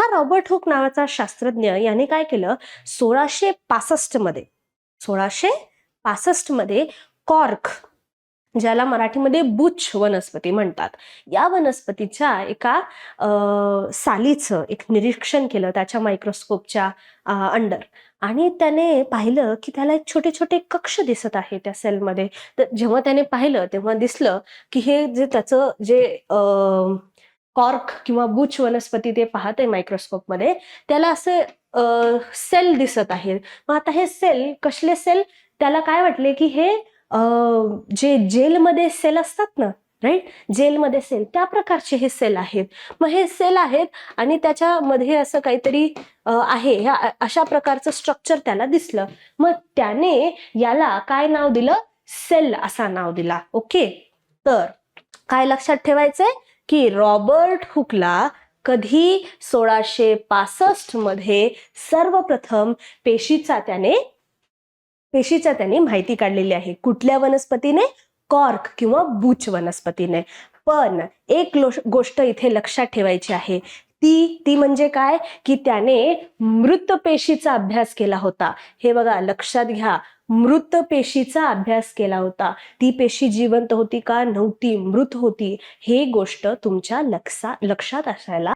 हा Robert Hooke नावाचा शास्त्रज्ञ याने काय केलं? सोळाशे पासष्टमध्ये सोळाशे पासष्टमध्ये कॉर्क ज्याला मराठीमध्ये बुच्छ वनस्पती म्हणतात. या वनस्पतीच्या एका अ, सालीचं एक निरीक्षण केलं त्याच्या मायक्रोस्कोपच्या अंडर. आणि त्याने पाहिलं की त्याला एक छोटे छोटे कक्ष दिसत आहे त्या सेलमध्ये. तर जेव्हा त्याने पाहिलं तेव्हा दिसलं की हे जे त्याचं जे अं कॉर्क किंवा बुच वनस्पती ते पाहते मायक्रोस्कोपमध्ये त्याला असं सेल दिसत आहे मग आता हे सेल कसले सेल त्याला काय वाटले की हे जे जेलमध्ये सेल असतात ना राईट जेलमध्ये सेल त्या प्रकारचे हे सेल आहेत. मग हे सेल आहेत आणि त्याच्यामध्ये असं काहीतरी आहे. ह्या अशा प्रकारचं स्ट्रक्चर त्याला दिसलं. मग त्याने याला काय नाव दिलं? सेल असा नाव दिला. ओके तर काय लक्षात ठेवायचंय? की रॉबर्ट हुकला कधी सोळाशे पासष्टमध्ये सर्वप्रथम पेशीचा त्याने पेशीचा त्याने माहिती काढलेली आहे. कुठल्या वनस्पतीने? कॉर्क किंवा बूच वनस्पतीने. पण एक लो- गोष्ट इथे लक्षात ठेवायची आहे. ती ती म्हणजे काय? की त्याने मृत पेशीचा अभ्यास केला होता. हे बघा लक्षात घ्या. मृत पेशीचा अभ्यास केला होता. ती पेशी जिवंत होती का? नव्हती. मृत होती. हे गोष्ट तुमच्या लक्षा लक्षात असायला